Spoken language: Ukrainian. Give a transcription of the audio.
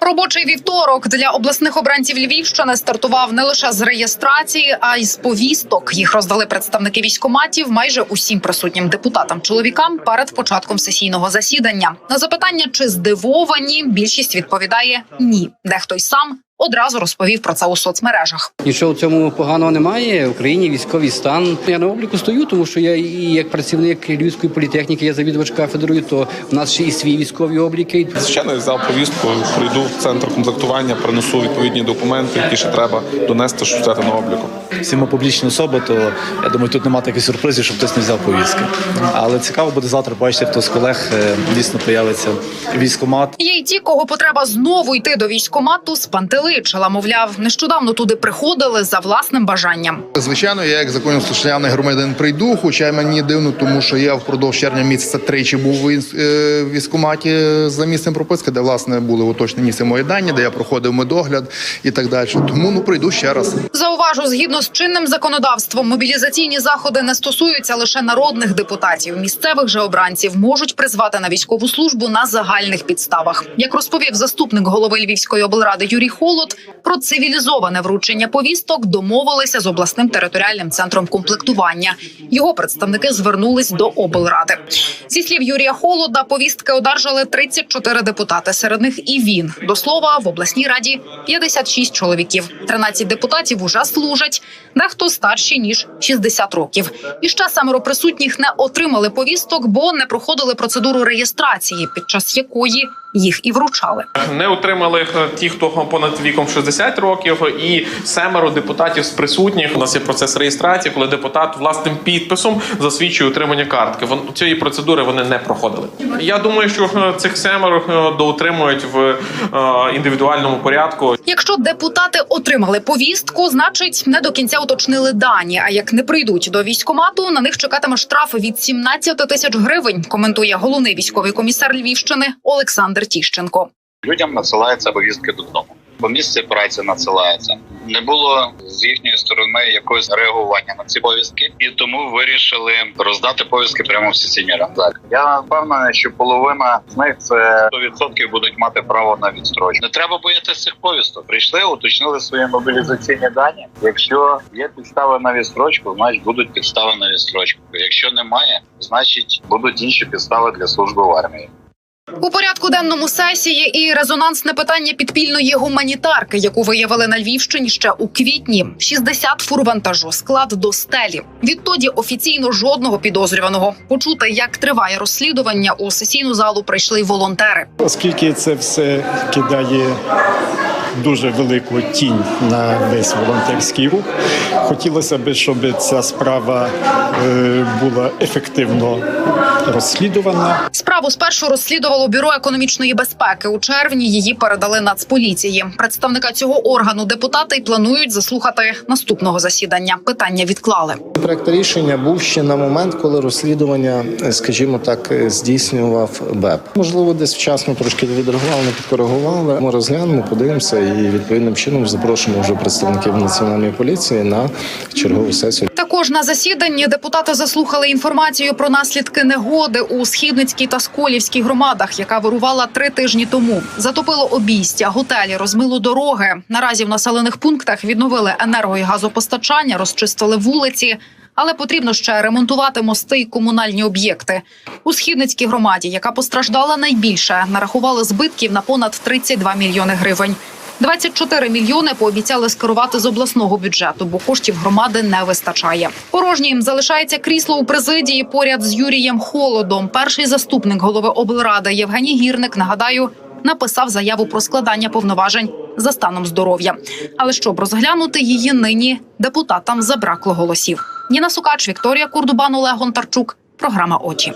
Робочий вівторок для обласних обранців Львівщини стартував не лише з реєстрації, а й з повісток. Їх роздали представники військоматів майже усім присутнім депутатам чоловікам перед початком сесійного засідання. На запитання, чи здивовані, більшість відповідає ні. Дехто й сам одразу розповів про це у соцмережах. Нічого в цьому поганого немає. В Україні військовий стан. Я на обліку стою, тому що я і як працівник Львівської політехніки, я завідувач кафедрою, то в нас ще і свій військовий облік. є. Звичайно, я взяв повістку, прийду в центр комплектування, принесу відповідні документи, які ще треба донести, щоб взяти на обліку. Всі ми публічні особи, то я думаю, тут немає таких сюрпризів, щоб хтось не взяв повістки. Але цікаво буде завтра бачити, хто з колег е, дійсно появиться військомат. Є й ті, кого потреба знову йти до військомату, спантеличила. Мовляв, нещодавно туди приходили за власним бажанням. Звичайно, я як законослухняний громадянин прийду, хоча мені дивно, тому що я впродовж червня місяця тричі був в е, військкоматі за місцем прописки, де власне були уточнені всі мої дані, де я проходив медогляд і так далі. Тому ну прийду ще раз. Зауважу, згідно з чинним законодавством, мобілізаційні заходи не стосуються лише народних депутатів. Місцевих же обранців можуть призвати на військову службу на загальних підставах. Як розповів заступник голови Львівської облради Юрій Холод, про цивілізоване вручення повісток домовилися з обласним територіальним центром комплектування. Його представники звернулись до облради. Зі слів Юрія Холода, повістки одержали 34 депутати. Серед них і він. До слова, в обласній раді 56 чоловіків. 13 депутатів уже служать, дехто старші ніж 60 років. І ще семеро присутніх не отримали повісток, бо не проходили процедуру реєстрації, під час якої їх і вручали. Не отримали е, ті, хто понад віком 60 років, і семеро депутатів з присутніх. У нас є процес реєстрації, коли депутат власним підписом засвідчує отримання картки. Вон цієї процедури вони не проходили. Я думаю, що е, цих семеро е, доутримують в індивідуальному порядку. Якщо депутати отримали повістку, значить не до кінця уточнили дані. А як не прийдуть до військомату, на них чекатиме штраф від 17 тисяч гривень. Коментує головний військовий комісар Львівщини Олександр Тіщенко. людям надсилаються повістки додому. По місці праці надсилається. Не було з їхньої сторони якогось реагування на ці повістки, і тому вирішили роздати повістки прямо в сесійній раді. Я впевнений, що половина з них це 100% будуть мати право на відстрочку. Не треба боятися цих повісток. Прийшли, уточнили свої мобілізаційні дані. Якщо є підстави на відстрочку, значить будуть підстави на відстрочку. Якщо немає, значить будуть інші підстави для служби в армії. У порядку денному сесії і резонансне питання підпільної гуманітарки, яку виявили на Львівщині ще у квітні. 60 фур вантажу, склад до стелі. Відтоді офіційно жодного підозрюваного. Почути, як триває розслідування, у сесійну залу прийшли волонтери. Оскільки це все кидає дуже велику тінь на весь волонтерський рух, хотілося б, щоб ця справа е, була ефективно розслідувана. Справу спершу розслідувало бюро економічної безпеки. У червні її передали Нацполіції. Представника цього органу депутати й планують заслухати наступного засідання. Питання відклали. Проект рішення був ще на момент, коли розслідування, е, скажімо так, е, здійснював БЕП. Можливо, десь вчасно трошки не відреагували, не підкоригували. Ми розглянемо, подивимося і відповідним чином запрошуємо вже представників національної поліції на чергову сесію. Також на засіданні депутати заслухали інформацію про наслідки негоди у східницькій та сколівській громадах, яка вирувала три тижні тому. Затопило обійстя, готелі, розмило дороги. Наразі в населених пунктах відновили енерго і газопостачання, розчистили вулиці. Але потрібно ще ремонтувати мости і комунальні об'єкти. У східницькій громаді, яка постраждала найбільше, нарахували збитків на понад 32 мільйони гривень. 24 мільйони пообіцяли скерувати з обласного бюджету, бо коштів громади не вистачає. Порожнім залишається крісло у президії поряд з Юрієм Холодом. Перший заступник голови облради Євгеній Гірник нагадаю. Написав заяву про складання повноважень за станом здоров'я. Але щоб розглянути її нині, депутатам забракло голосів. Ніна Сукач, Вікторія Курдубан, Олег Гонтарчук. Програма очі.